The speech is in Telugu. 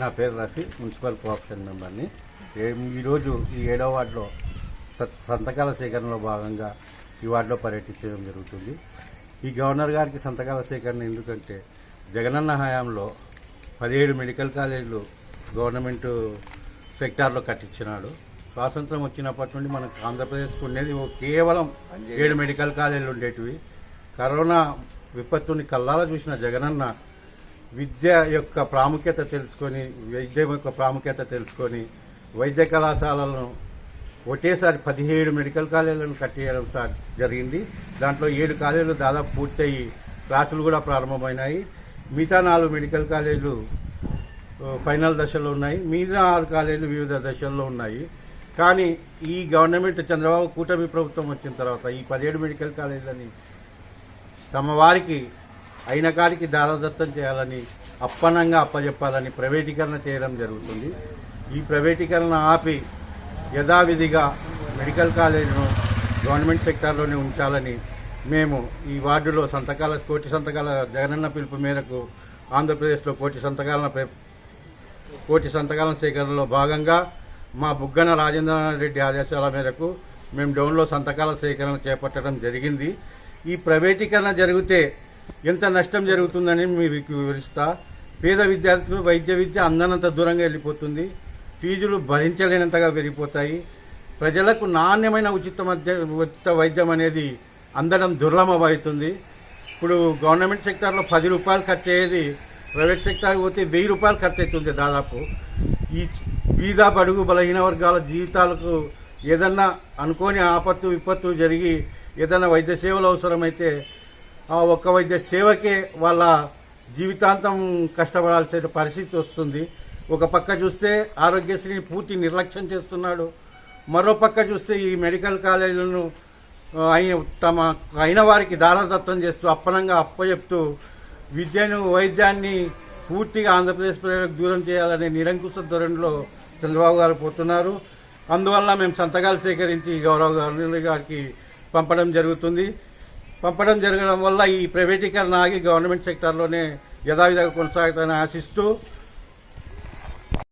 నా పేరు రఫీ మున్సిపల్ కోఆప్షన్ మెంబర్ని. ఈరోజు ఈ ఏడవ వార్డులో సంతకాల సేకరణలో భాగంగా ఈ వార్డులో పర్యటించడం జరుగుతుంది. ఈ గవర్నర్ గారికి సంతకాల సేకరణ ఎందుకంటే జగనన్న హయాంలో పదిహేడు మెడికల్ కాలేజీలు గవర్నమెంట్ సెక్టార్లో కట్టించినాడు. స్వాతంత్రం వచ్చినప్పటి నుండి మనకు ఆంధ్రప్రదేశ్కు ఉండేది కేవలం ఏడు మెడికల్ కాలేజీలు ఉండేటివి. కరోనా విపత్తుని కల్లాల చూసిన జగనన్న విద్య యొక్క ప్రాముఖ్యత తెలుసుకొని వైద్యం యొక్క ప్రాముఖ్యత తెలుసుకొని వైద్య కళాశాలలను ఒకేసారి పదిహేడు మెడికల్ కాలేజీలను కట్టేయడం జరిగింది. దాంట్లో ఏడు కాలేజీలు దాదాపు పూర్తయి క్లాసులు కూడా ప్రారంభమైనాయి. మిగతా నాలుగు మెడికల్ కాలేజీలు ఫైనల్ దశలో ఉన్నాయి. మిగతా ఆరు కాలేజీలు వివిధ దశల్లో ఉన్నాయి. కానీ ఈ గవర్నమెంట్ చంద్రబాబు కూటమి ప్రభుత్వం వచ్చిన తర్వాత ఈ పదిహేడు మెడికల్ కాలేజీలని తమ వారికి అయిన కాడికి దారదత్తం చేయాలని అప్పనంగా అప్పజెప్పాలని ప్రైవేటీకరణ చేయడం జరుగుతుంది. ఈ ప్రైవేటీకరణ ఆపి యథావిధిగా మెడికల్ కాలేజీను గవర్నమెంట్ సెక్టార్లోనే ఉంచాలని మేము ఈ వార్డులో సంతకాల కోటి సంతకాల జగనన్న పిలుపు మేరకు ఆంధ్రప్రదేశ్లో కోటి సంతకాల కోటి సంతకాల సేకరణలో భాగంగా మా బుగ్గన రాజేంద్రనాథ్ రెడ్డి ఆదేశాల మేరకు మేము డౌన్లో సంతకాల సేకరణ చేపట్టడం జరిగింది. ఈ ప్రైవేటీకరణ జరిగితే ఎంత నష్టం జరుగుతుందని మీకు వివరిస్తా. పేద విద్యార్థులు వైద్య విద్య అందనంత దూరంగా వెళ్ళిపోతుంది. ఫీజులు భరించలేనంతగా పెరిగిపోతాయి. ప్రజలకు నాణ్యమైన ఉచిత మధ్య ఉచిత వైద్యం అనేది అందడం దుర్లభమవుతుంది. ఇప్పుడు గవర్నమెంట్ సెక్టార్లో పది రూపాయలు ఖర్చు అయ్యేది ప్రైవేట్ సెక్టార్కి పోతే వెయ్యి రూపాయలు ఖర్చు అవుతుంది దాదాపు. ఈ బీద బడుగు బలహీన వర్గాల జీవితాలకు ఏదన్నా అనుకోని ఆపత్తు విపత్తు జరిగి ఏదైనా వైద్య సేవలు అవసరమైతే ఆ ఒక్క వైద్య సేవకే వాళ్ళ జీవితాంతం కష్టపడాల్సిన పరిస్థితి వస్తుంది. ఒక పక్క చూస్తే ఆరోగ్యశ్రీని పూర్తి నిర్లక్ష్యం చేస్తున్నాడు. మరో పక్క చూస్తే ఈ మెడికల్ కాలేజీలను అయి- తమ అయిన వారికి దానదత్తం చేస్తూ అప్పనంగా అప్పచెప్తూ విద్యను వైద్యాన్ని పూర్తిగా ఆంధ్రప్రదేశ్ ప్రజలకు దూరం చేయాలనే నిరంకుశ ధోరణిలో చంద్రబాబు గారు పోతున్నారు. అందువల్ల మేము సంతకాలు సేకరించి గౌరవ గారికి పంపడం జరుగుతుంది. పంపడం జరగడం వల్ల ఈ ప్రైవేటీకరణ ఆగి గవర్నమెంట్ సెక్టార్లోనే యథావిధిగా కొనసాగుతాయని ఆశిస్తూ